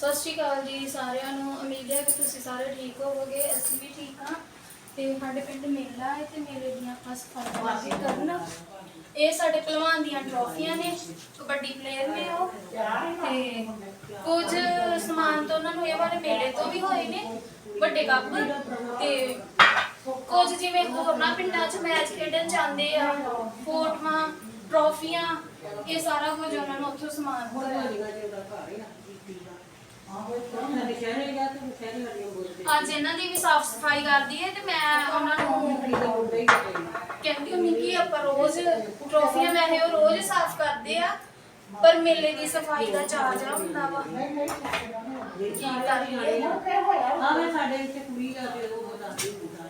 ਸਤਿ ਸ਼੍ਰੀ ਅਕਾਲ ਜੀ ਸਾਰਿਆਂ ਨੂੰ। ਉਮੀਦ ਹੈ ਕਿ ਤੁਸੀਂ ਸਾਰੇ ਠੀਕ ਹੋਵੋਗੇ, ਅਸੀਂ ਵੀ ਠੀਕ ਹਾਂ। ਤੇ ਸਾਡੇ ਪਿੰਡ ਮੇਲਾ ਹੈ ਤੇ ਮੇਲੇ ਦੀਆਂ ਆਪਾਂ ਸਫਾਈਆਂ ਕਰਨ। ਇਹ ਸਾਡੇ ਪਹਿਲਵਾਨ ਦੀਆਂ ਟਰੋਫੀਆਂ ਨੇ, ਕਬੱਡੀ ਪਲੇਅਰ ਨੇ ਉਹ। ਤੇ ਕੁਝ ਸਮਾਨ ਤਾਂ ਉਹਨਾਂ ਨੂੰ ਇਹ ਵਾਲੇ ਮੇਲੇ ਤੋਂ ਵੀ ਹੋਏ ਨੇ, ਵੱਡੇ ਕੱਪ। ਤੇ ਕੁਝ ਜਿਵੇਂ ਹੋਰਨਾਂ ਪਿੰਡਾਂ 'ਚ ਮੈਚ ਖੇਡਣ ਜਾਂਦੇ ਆ, ਫੋਟੋਆਂ, ਟਰੋਫੀਆਂ, ਇਹ ਸਾਰਾ ਕੁਝ ਉਹਨਾਂ ਨੂੰ ਉੱਥੋਂ ਸਮਾਨ ਮਿਲਦਾ ਅੱਜ ਇਹਨਾਂ ਦੀ ਵੀ ਸਾਫ਼ ਸਫ਼ਾਈ ਕਰਦੀ ਹੈ ਤੇ ਮੈਂ ਉਹਨਾਂ ਨੂੰ ਕਹਿੰਦੀ ਹੁੰਦੀ ਕਿ ਆਪਾਂ ਰੋਜ਼ ਟਰੋਫੀਆਂ ਵੈਸੇ ਉਹ ਰੋਜ਼ ਸਾਫ਼ ਕਰਦੇ ਆ ਪਰ ਮੇਲੇ ਦੀ ਸਫ਼ਾਈ ਦਾ ਚਾਰਜ ਹੁੰਦਾ ਵਾ। ਕੀ ਕਰੀਏ ਆਵੇ ਸਾਡੇ ਇੱਥੇ ਕੁੜੀ ਦਾ ਤੇ ਉਹ ਦੱਸਦੀ ਹੁੰਦਾ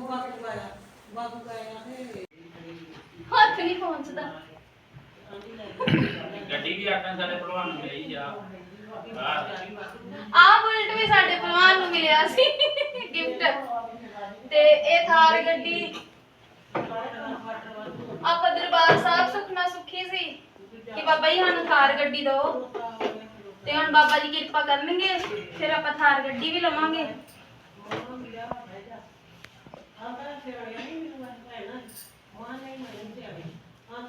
ਬਾਪੂ ਆਇਆ ਬਾਪੂ ਆਇਆ ਤੇ ਹੱਥ ਨਹੀਂ ਪਹੁੰਚਦਾ। ਗੱਡੀ ਵੀ ਆਟਾ ਸਾਡੇ ਭਲਵਾਨ ਨੂੰ ਲਈ ਬਾਹਰ ਆਹ ਬੁਲਟ ਵੀ ਸਾਡੇ ਪਹਿਲਵਾਨ ਨੂੰ ਮਿਲਿਆ ਸੀ ਗਿਫਟ। ਤੇ ਇਹ ਥਾਰ ਗੱਡੀ ਆਪਾਂ ਦਰਬਾਰ ਸਾਹਿਬ ਸੁਖਨਾ ਸੁਖੀ ਸੀ ਕਿ ਬਾਬਾ ਜੀ ਸਾਨੂੰ ਥਾਰ ਗੱਡੀ ਦਿਓ। ਤੇ ਹੁਣ ਬਾਬਾ ਜੀ ਕਿਰਪਾ ਕਰਨਗੇ ਫਿਰ ਆਪਾਂ ਥਾਰ ਗੱਡੀ ਵੀ ਲਵਾਂਗੇ। ਸਿਰੜਿਆ ਨਹੀਂ ਮੈਨੂੰ ਭੈਣਾ ਮਾਂ ਨਹੀਂ ਮੈਨੂੰ ਤੇ ਕਾਇ ਨਾ ਜੇ ਵੀ ਪਾ ਕੇ ਨਾ ਆਇਆ ਤੇ ਇੰਦਰ ਗਿਆ ਨਹੀਂ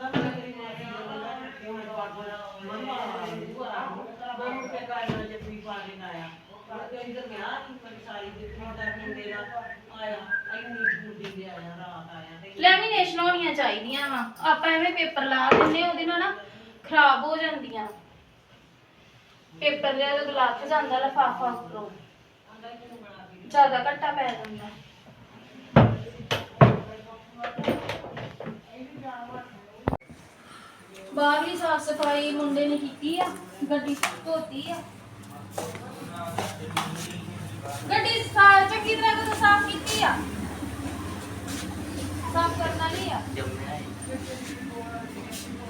ਲੈਮੀਨੇਸ਼ਨ ਹੋਣੀਆਂ ਚਾਹੀਦੀਆਂ ਵਾ। ਆਪਾਂ ਐਵੇਂ ਪੇਪਰ ਲਾ ਦਿੰਨੇ ਉਹਦੇ ਨਾਲ ਨਾ ਖਰਾਬ ਹੋ ਜਾਂਦੀਆਂ। ਪੇਪਰ ਦੇ ਜਦੋਂ ਲੱਥ ਜਾਂਦਾ ਲਫਾਫਾ ਉੱਪਰੋਂ। ਜ਼ਿਆਦਾ ਘੱਟਾ ਪੈ ਜਾਂਦਾ। ਬਾਹਰਲੀ ਸਾਫ਼ ਸਫ਼ਾਈ ਮੁੰਡੇ ਨੇ ਕੀਤੀ ਆ, ਗੱਡੀ ਧੋਤੀ ਆ। ਗੱਡੀ ਸਾ- ਚੰਗੀ ਤਰ੍ਹਾਂ ਕਦੋਂ ਸਾਫ਼ ਕੀਤੀ ਆ। ਸਾਫ਼ ਕਰਨ ਵਾਲੀ ਆ।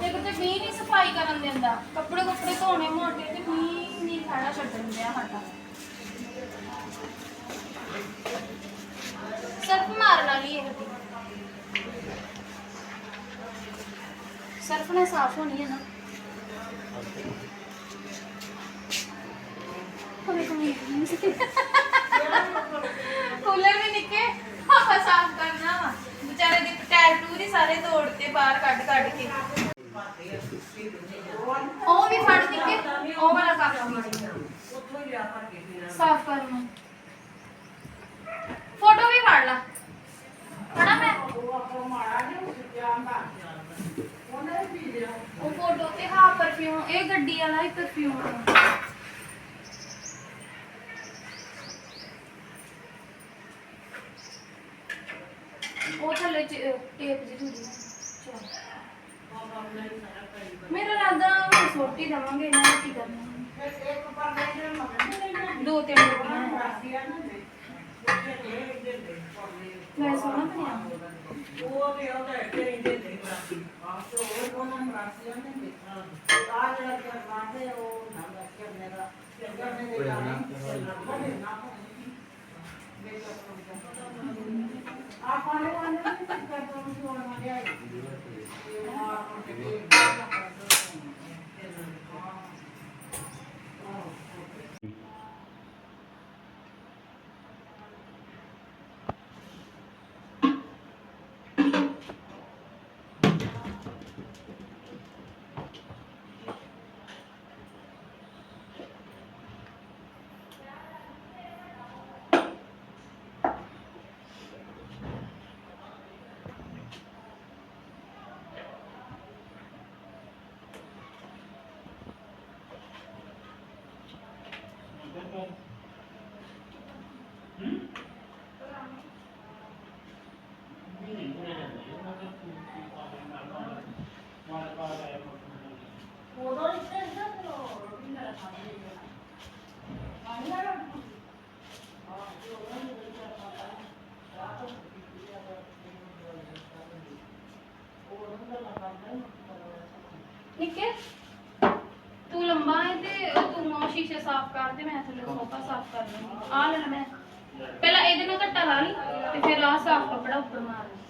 ਤੇ ਵੀ ਨਹੀਂ ਸਫ਼ਾਈ ਕਰਨ ਦਿੰਦਾ। ਕੱਪੜੇ ਕੱਪੜੇ ਧੋਣੇ ਮੋਟੇ ਤੇ ਵੀ ਨਹੀਂ ਖਾਣਾ ਛੱਡਣ ਦਿਆ ਸਾਡਾ। ਸਰਫ ਮਾਰਨ ਵਾਲੀ ਇਹ ਸਰਫ ਨਾਲ ਸਾਫ਼ ਹੋਣੀ ਹੈ ਨਾ। ਕਮੇ ਕਮੇ ਕੂਲਰ ਵੀ ਨਿੱਕੇ, ਆਪਾਂ ਸਾਫ਼ ਕਰਨਾ ਵਾ। ਵਿਚਾਰੇ ਦੇ ਟਾਇਰ ਟੂਰ ਸਾਰੇ ਸਾਰੇ ਤੋੜਤੇ ਬਾਹਰ ਕੱਢ ਕੱਢ ਕੇ ਉਹ ਵੀ ਫੜ ਨਿੱਕੇ ਉਹ ਵਾਲਾ ਕੰਮ ਵੀ ਉੱਥੋਂ ਹੀ ਲਿਆ ਭਰ ਕੇ ਫਿਰ ਸਾਫ਼ ਕਰਨਾ ਫੋਟੋ ਵੀ ਫੜ ਲਾ ਫੜਾ ਮੈਂ ਉਹ ਆਪਣਾ ਮਾੜਾ ਜਿਹਾ ਜਾਂਦਾ ਉਹਨੇ ਵੀ ਪੀ ਲਿਆ ਉਹ ਫੋਟੋ ਤੇ ਹਾਂ ਪਰਫਿਊਮ ਇਹ ਗੱਡੀ ਵਾਲਾ ਹੀ ਪਰਫਿਊਮ ਉਹ ਥੱਲੇ ਚ- ਟੇਪ ਜੀ ਦੂਜੀ ਚਲ ਮੇਰਾ ਰਾਦਾ ਹੁਣ ਛੋਟੀ ਦਵਾਂਗੇ ਇਹਨਾਂ ਨੇ ਕੀ ਕਰਨਾ ਦੋ ਤਿੰਨ ਗੱਡੀਆਂ ਹੈ ਮੈਂ ਸੋਹਣਾ ਬਣਿਆ ਉਹ ਤੇ ਉਹਦਾ ਇੱਥੇ ਰਹਿੰਦੇ ਨੇ ਬਰਾਸੀ ਆਪ ਤੋਂ ਉਹ ਉਹਨਾਂ ਨੂੰ ਬਰਾਸੀ ਉਹਨੇ ਦੇਖਣਾ ਆ ਜਿਹੜਾ ਕਰਨਾ ਤੇ ਉਹ ਨਾ ਰੱਖਿਆ ਮੇਰਾ ਕਰਨੇ ਦੇ ਜਾਣੇ ਆਪਾਂ ਨੇ ਉਹਨੇ ਕਰ ਦੋ ਨੂੰ ਹੋਣ ਮੰਗਿਆ ਉਦੋਂ शीशे साफ़ कर दे, मैं थले सोफा साफ़ कर दूँ आ ले मैं। पहला ए देना कट्टा ला ली, ते फिर ला साफ़ कपड़ा ऊपर मार ले।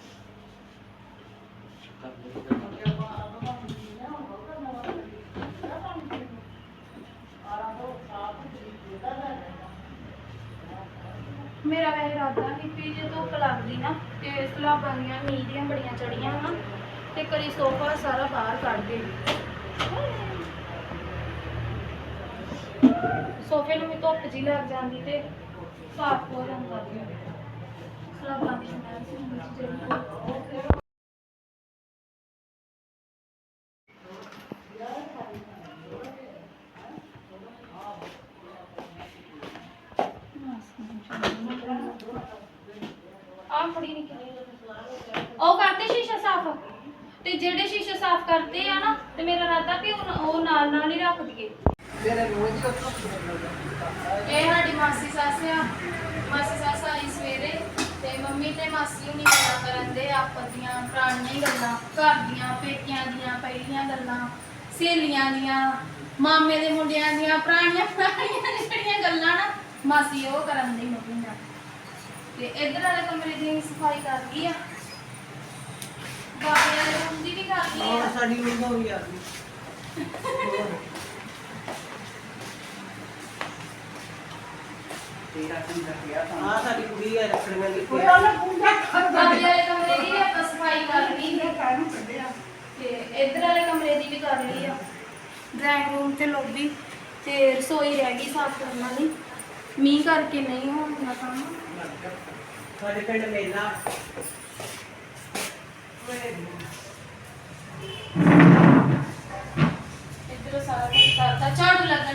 मेरा वह इरादा है कि जो धुप लगती ना तो सलाबा दी मीडियम बड़िया चढ़िया है तो करी सोफा सारा बहर कड़ के ਸੋਫੇ ਨੂੰ ਵੀ ਧੁੱਪ ਜੀ ਲੱਗ ਜਾਂਦੀ ਤੇ ਸਾਫ਼ ਹੋ ਜਾਂਦਾ ਸੀ। ਸਲਾਬਾਂ ਦੀ ਸਮੈਲ ਜਿਹੜੀ ਫੜੀ ਨਿਕਲੀ ਉਹ ਕਰਦੇ ਸ਼ੀਸ਼ਾ ਸਾਫ਼। ਤੇ ਜਿਹੜੇ ਸ਼ੀਸ਼ੇ ਸਾਫ਼ ਕਰਦੇ ਆ ਨਾ, ਤੇ ਮੇਰਾ ਇਰਾਦਾ ਵੀ ਉਹ ਨਾਲ ਨਾਲ ਹੀ ਰੱਖ ਦਈਏ। ਇਹ ਸਾਡੀ ਮਾਸੀ ਸੱਸ ਆ। ਮਾਸੀ ਸੱਸ ਆਈ ਸਵੇਰੇ ਤੇ ਮੰਮੀ ਤੇ ਮਾਸੀ ਹੁਣੀ ਗੱਲਾਂ ਕਰਨ ਦੇ ਆਪਸ ਦੀਆਂ ਪੁਰਾਣੀਆਂ ਗੱਲਾਂ ਘਰ ਦੀਆਂ ਪੇਕਿਆਂ ਦੀਆਂ ਪਹਿਲੀਆਂ ਗੱਲਾਂ ਸਹੇਲੀਆਂ ਦੀਆਂ ਮਾਮੇ ਦੇ ਮੁੰਡਿਆਂ ਦੀਆਂ ਪੁਰਾਣੀਆਂ ਪੁਰਾਣੀਆਂ ਜਿਹੜੀਆਂ ਗੱਲਾਂ ਨਾ ਮਾਸੀ ਉਹ ਕਰਨ ਦੀ ਮੰਮੀ ਨਾਲ। ਤੇ ਇਧਰ ਵਾਲੇ ਕਮਰੇ ਦੀ ਸਫ਼ਾਈ ਕਰ ਲਈ ਆ। ਬਾਬੇ ਵਾਲੇ ਰੂਮ ਦੀ ਵੀ ਕਰ ਔਰ ਆ। ਸਾਡੀ ਉਹ ਹੋ ਆ ਗਈ ਆ ਸਾਡੀ ਕੁੜੀ ਹੈ ਰੱਖੜੀਆਂ ਦੀ ਬਾਬੇ ਵਾਲੇ ਕਮਰੇ ਦੀ ਵੀ ਆਪਾਂ ਸਫ਼ਾਈ ਕਰ ਲਈ ਆ। ਤੇ ਇਧਰ ਵਾਲੇ ਕਮਰੇ ਦੀ ਵੀ ਕਰ ਲਈ ਆ। ਡਰਾਇੰਗ ਰੂਮ ਤੇ ਲੌਬੀ ਤੇ ਰਸੋਈ ਰਹਿ ਗਈ ਸਾਫ਼ ਕਰਨ ਵਾਲੀ। ਮੀਂਹ ਕਰਕੇ ਨਹੀਂ ਹੋਣਾ ਕੰਮ। ਸਾਡੇ ਪਿੰਡ ਮੇਲਾ। ਇੱਧਰ ਸਾਰਾ ਕੁਝ ਕਰਤਾ। ਝਾੜੂ ਲੱਗਣ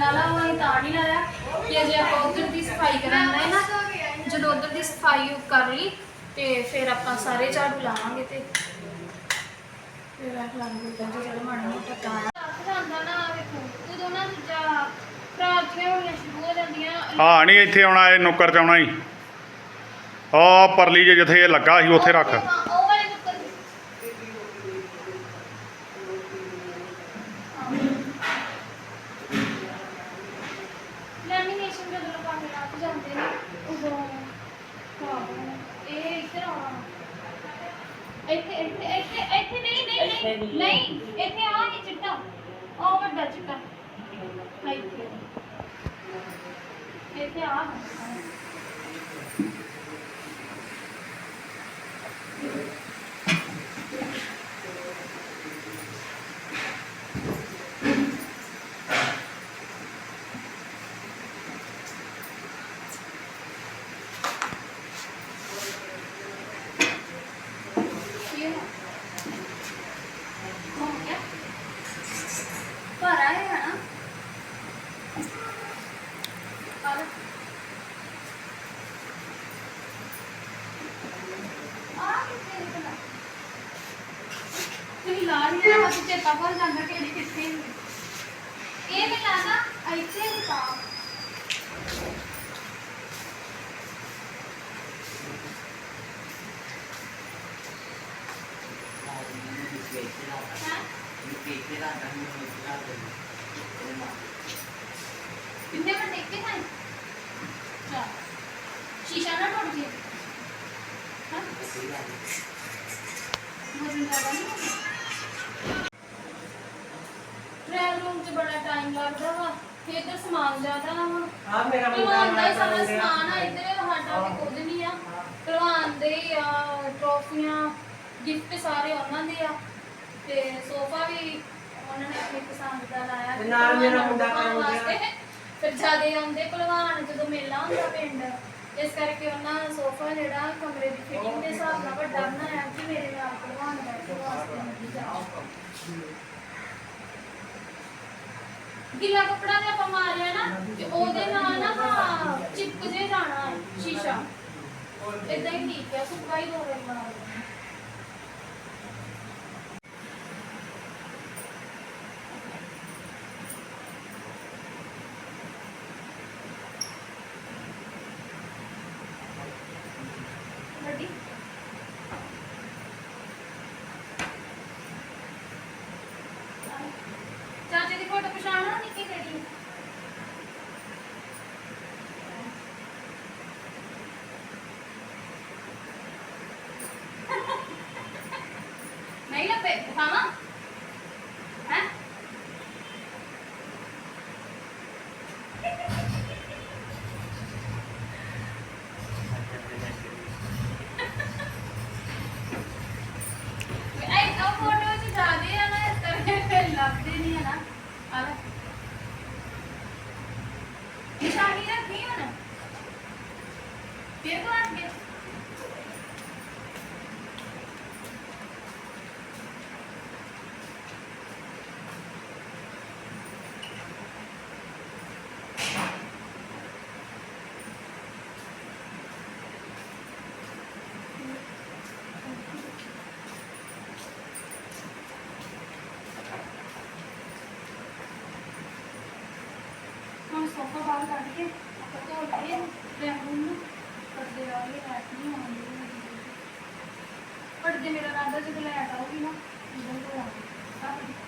ਨਹੀਂ ਲਾਇਆ ਕਿ ਅਜੇ ਆਪਾਂ ਉਧਰ ਦੀ ਸਫ਼ਾਈ ਕਰਾਂਗੇ ਨਾ ਜਦੋਂ ਉਧਰ ਦੀ ਸਫ਼ਾਈ ਕਰ ਲਈ ਤੇ ਫਿਰ ਆਪਾਂ ਸਾਰੇ ਝਾੜੂ ਲਾਵਾਂਗੇ ਤੇ ਫਿਰ ਰੱਖ ਲਾਂਗੇ ਤੇ ਜਿਹੜਾ ਮਾੜਾ ਮੋਟਾ ਕੰਮ ਜਾਂਦਾ ਨਾ ਵੇਖੋ ਉਦੋਂ ਨਾ ਦੂਜਾ ਪ੍ਰਾਰਥੀਆਂ ਹੋਣੀਆਂ ਸ਼ੁਰੂ ਹੋ ਜਾਂਦੀਆਂ। ਹਾਂ ਨਹੀਂ ਇੱਥੇ ਆਉਣਾ ਇਹ ਨੁੱਕਰ ਚ ਆਉਣਾ ਹੀ। ਆ ਪਰਲੀ ਜੇ ਜਿੱਥੇ ਇਹ ਲੱਗਾ ਸੀ ਉੱਥੇ ਰੱਖ ਹਾਂ, ਉਹ ਵਾਲੇ ਨੁੱਕਰ ਲੈਮੀਨੇਸ਼ਨ ਜਦੋਂ ਲੋਕਾਂ ਦੇ ਰਾਤ ਜਾਂਦੇ ਨੇ ਉਦੋਂ ਹਾਂ ਇਹ ਇੱਧਰ ਆਉਣਾ ਇੱਥੇ ਇੱਥੇ ਇੱਥੇ ਇੱਥੇ ਨਹੀਂ ਨਹੀਂ ਨਹੀਂ ਨਹੀਂ। ਇੱਥੇ ਆ ਨਹੀਂ ਚਿੱਟਾ। ਉਹ ਵੱਡਾ ਚਿੱਟਾ। ਇੱਥੇ ਇੱਥੇ ਆ ਹੱਥ ਚੇਤਾ ਭੁੱਲ ਜਾਂਦਾ ਕਿ ਇਹਦੀ ਕਿੱਥੇ ਇਹ ਮਿਲਾ ਨਾ ਇੱਥੇ ਹੀ? ਪਾ ਕਿੰਨੇ ਵੱਡੇ ਕਿ ਨਹੀਂ ਚਾ ਸ਼ੀਸ਼ਾ ਨਾ ਟੁੱਟ ਜੇ। ਹਾਂ? ਵਜ਼ਨ ਜ਼ਿਆਦਾ ਟ੍ਰੈਵਲਿੰਗ 'ਚ ਬੜਾ ਟਾਈਮ ਲੱਗਦਾ ਵਾ ਤੇ ਇੱਧਰ ਸਮਾਨ ਜ਼ਿਆਦਾ ਵਾ ਹੁਣ। ਆ ਮੇਰਾ ਮੁੰਡਾ ਭਲਵਾਨ ਦਾ ਹੀ ਸਾਰਾ ਸਮਾਨ ਆ ਇੱਧਰ ਸਾਡਾ ਤੇ ਕੁਝ ਨਹੀਂ ਆ। ਭਲਵਾਨ ਦੇ ਹੀ ਆ ਟਰੋਫੀਆਂ ਗਿਫਟ ਸਾਰੇ ਉਹਨਾਂ ਦੇ ਆ। ਤੇ ਸੋਫਾ ਵੀ ਉਹਨਾਂ ਨੇ ਆਪਣੀ ਪਸੰਦ ਦਾ ਲਾਇਆ। ਤੇ ਨਾਲ ਭਲਵਾਨ ਮੇਰਾ ਮੁੰਡਾ ਭਲਵਾਨ ਕੰਮ ਵਾਸਤੇ। ਗਿਆ। ਫਿਰ ਜਿਆਦੇ ਆਉਂਦੇ ਭਲਵਾਨ ਜਦੋਂ ਮੇਲਾ ਹੁੰਦਾ ਪਿੰਡ ਇਸ ਕਰਕੇ ਉਹਨਾਂ ਸੋਫਾ ਜਿਹੜਾ ਕਮਰੇ ਦੀ ਫਿਟਿੰਗ ਦੇ ਹਿਸਾਬ ਨਾਲ ਵੱਡਾ ਬਣਾਇਆ ਕਿ ਮੇਰੇ ਨਾਲ ਭਲਵਾਨ ਬੈਠ ਵਾਸਤੇ। ਨਹੀਂ ਜਾਓ ਗਿੱਲਾ ਕੱਪੜਾ ਤੇ ਆਪਾਂ ਮਾਰਿਆ ਨਾ, ਤੇ ਉਹਦੇ ਨਾਲ ਨਾ ਹਾਂ ਚਿਪਕ ਜੇ ਜਾਣਾ ਸ਼ੀਸ਼ਾ ਇਦਾਂ ਹੀ ਠੀਕ ਹੈ, ਸੁੱਕਾ ਹੀ ਦੋ ਵਾਰੀ ਮਾਰ ਦੇਣਾ। ਨਿਸ਼ਾਨੀ ਰੱਖੀ ਜੇ ਮੇਰਾ ਰਾਦਾ ਜੇ ਲੈ ਵੀ ਨਾ ਜਦੋਂ ਤੋਂ ਆ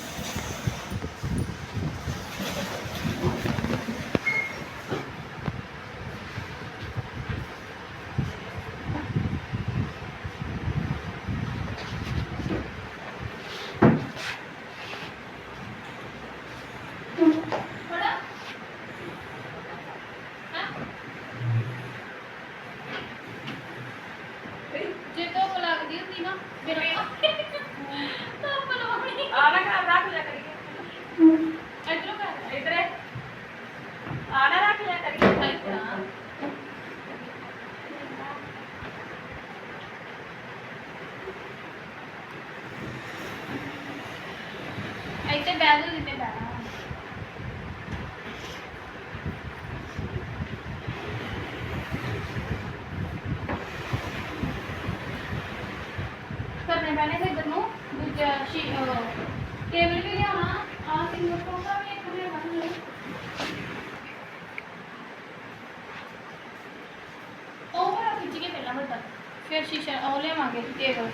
ਟੇਬਲ ਵੀ ਲਿਆਉਣਾ ਆ ਸਿੰਗਲ ਪੋਕਾ ਵੀ ਇੱਕ ਦੇ ਬਣ ਗਏ ਉਹ ਵਾਲਾ ਖਿੱਚ ਕੇ ਪਹਿਲਾਂ ਵੱਡਾ, ਫਿਰ ਸ਼ੀਸ਼ਾ, ਉਹ ਲਿਆਵਾਂਗੇ ਟੇਬਲ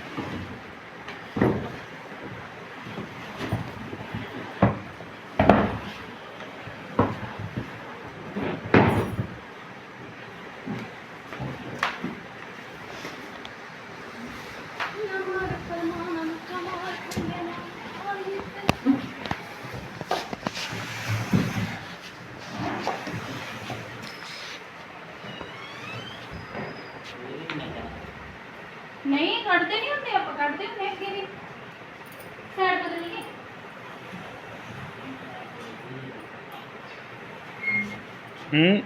ਨਹੀਂ ਕੱਢਦੇ ਨਹੀਂ ਹੁੰਦੇ ਆਪਾਂ ਕੱਢਦੇ ਹੁੰਦੇ ਅੱਗੇ ਵੀ। ਸਾਈਡ ਬਦਲ ਲਈਏ ਹੂੰ?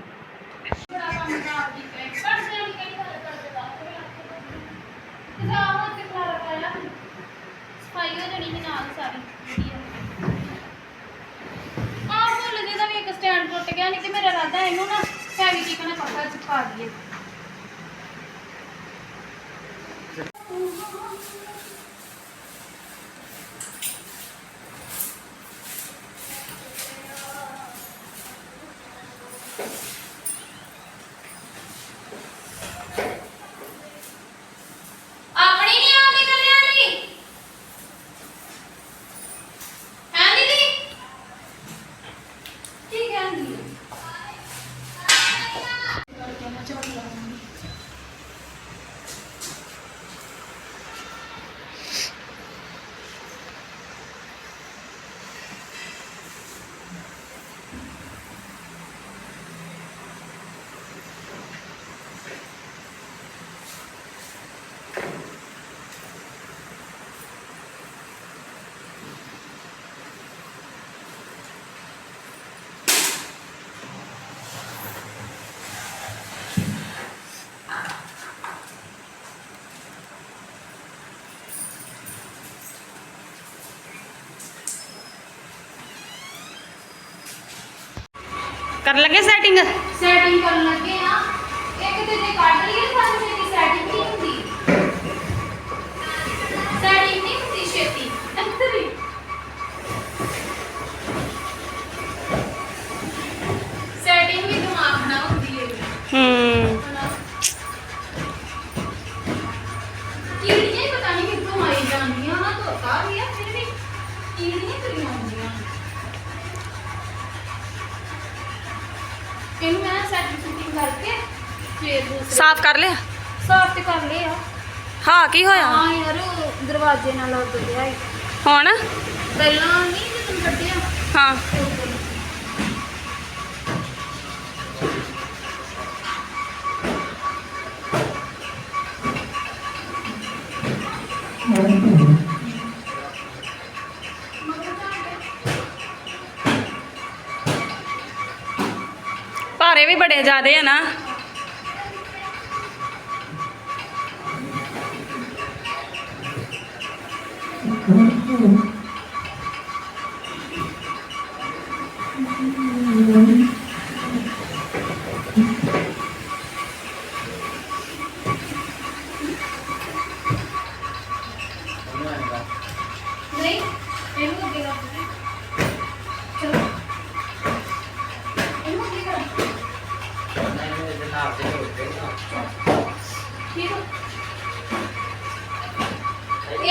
कर लगे सेटिंग सेटिंग कर लगे हाँ। ਸਾਫ਼ ਕਰ ਲਿਆ? ਸਾਫ਼ ਤੇ ਕਰ ਲਿਆ ਹਾਂ ਕੀ ਹੋਇਆ? ਹਾਂ ਯਾਰ ਉਹ ਦਰਵਾਜ਼ੇ ਨਾਲ ਲੱਗ ਗਿਆ ਸੀ। ਹੁਣ? ਪਹਿਲਾਂ ਨਹੀਂ ਜਦੋਂ ਕੱਢਿਆ। ਹਾਂ। ਤੇ ਉਦੋਂ। ਭਾਰੇ ਵੀ ਬੜੇ ਜ਼ਿਆਦੇ ਆ ਨਾ।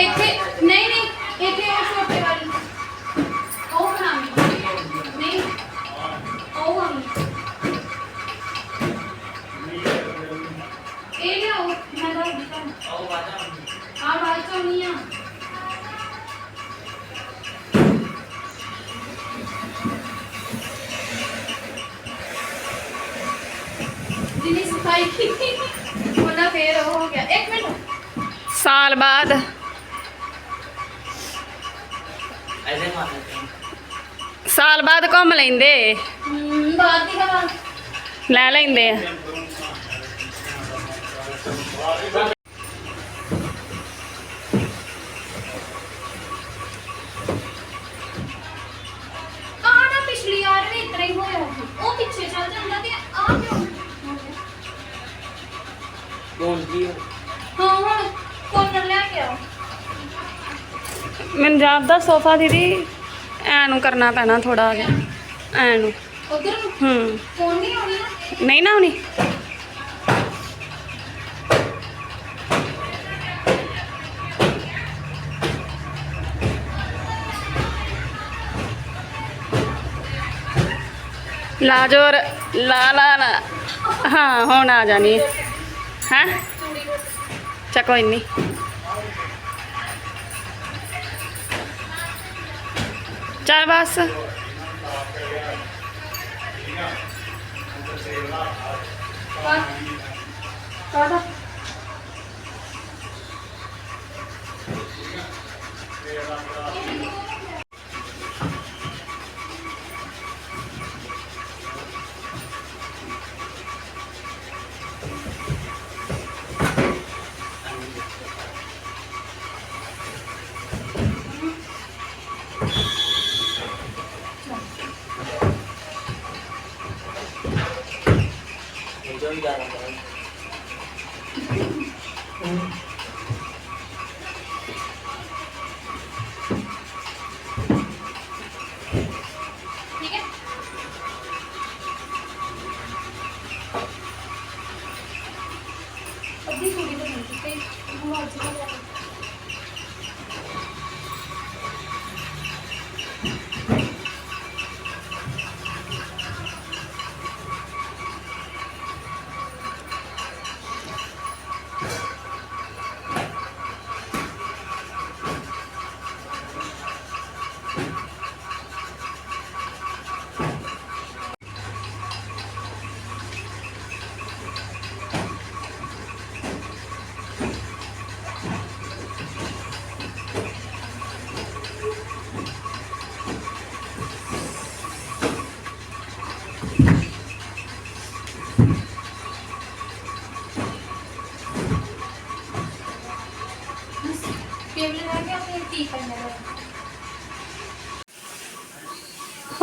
ਇੱਥੇ ਨਹੀਂ ਸਾਲ ਬਾਅਦ। ਸਾਲ ਬਾਅਦ ਘੁੰਮ ਲੈਂਦੇ। ਦੀ ਲੈ ਲੈਂਦੇ ਆ ਨਾ ਪਿਛਲੀ ਵਾਰ ਵੀ ਇਤਨਾ ਹੀ ਹੋਇਆ ਸੀ ਉਹ ਪਿੱਛੇ ਚੱਲ ਜਾਂਦਾ ਤੇ ਆ ਕਿਉਂ ਹੋ ਗਿਆ? ਹਾਂ ਹੁਣ ਕੋਨਰ ਲੈ ਕੇ ਆਓ ਮੈਨੂੰ ਜਾਪਦਾ ਸੋਫਾ ਦੀਦੀ ਐ ਨੂੰ ਕਰਨਾ ਪੈਣਾ ਥੋੜਾ ਜਿਹਾ ਐ ਨੂੰ। ਉਧਰ ਹੂੰ। ਫੋਨ ਨਹੀਂ ਆਉਣੀ? ਨਾ ਨਹੀਂ ਨਾ ਲਾ ਜੋਰ ਲਾ ਲਾ ਲਾ। ਹਾਂ ਹੁਣ ਆ ਜਾਣੀ। ਹੈ? ਚਾ ਕੋਈ ਚੱਲ ਬਸ ਕਾਦਾ ਠੀਕ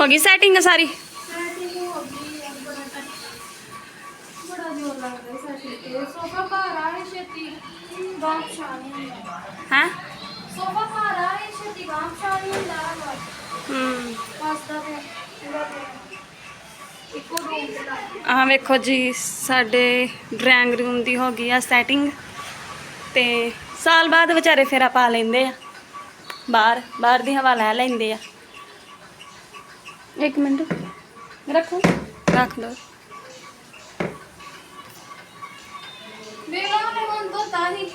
ਹੋ ਗਈ ਸੈਟਿੰਗ ਸਾਰੀ? ਹੈ? ਸੋਫਾ ਵੇਖੋ ਜੀ, ਸਾਡੇ ਡਰਾਇੰਗ ਰੂਮ ਦੀ ਹੋ ਗਈ ਆ ਸੈਟਿੰਗ ਤੇ ਸਾਲ ਬਾਅਦ ਵਿਚਾਰੇ ਫੇਰਾ ਪਾ ਲੈਂਦੇ ਆ। ਬਾਹਰ ਬਾਹਰ ਦੀ ਹਵਾ ਲੈ ਲੈਂਦੇ ਆ। ਇੱਕ ਮਿੰਟ। ਰੱਖੋ। ਰੱਖ ਦੋ। ਵੇਲਾ ਨੇ ਹੁਣ ਤੋਂ ਤਾਂ ਹੀ।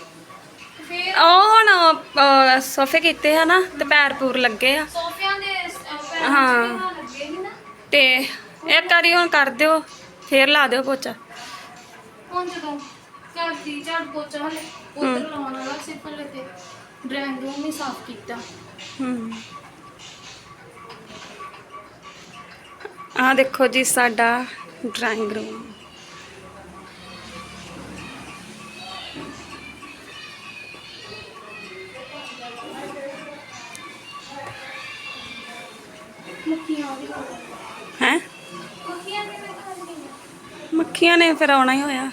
ਫੇਰ ਉਹ ਹੁਣ ਸੋਫੇ ਕੀਤੇ ਆ ਨਾ ਤੇ ਪੈਰ ਪੂਰ ਲੱਗੇ ਆ। ਸੋਫਿਆਂ ਦੇ ਅਹ, ਪੈਰਾਂ ਹਾਂ। ਲੱਗੇ ਨਾ। ਤੇ ਇੱਕ ਵਾਰੀ ਹੁਣ ਕਰ ਦਿਓ ਫੇਰ ਲਾ ਦਿਓ ਪੋਚਾ। ਹੁਣ ਜਦੋਂ ਘਰ ਦੀ ਝਾੜ ਪੋਚਾ ਹਲੇ ਉਧਰ ਲਾਉਣ ਵਾਲਾ ਸੀ ਪਹਿਲੇ ਤੇ ਡਰਾਇੰਗ ਰੂਮ ਹੀ ਸਾਫ਼ ਕੀਤਾ। ਹੂੰ। ਆ ਦੇਖੋ ਜੀ ਸਾਡਾ ਡਰਾਇੰਗ ਰੂਮ ਮੱਖੀਆਂ ਹੈ? ਮੱਖੀਆਂ ਨੇ ਫਿਰ ਆਉਣਾ ਹੀ ਹੋਇਆ।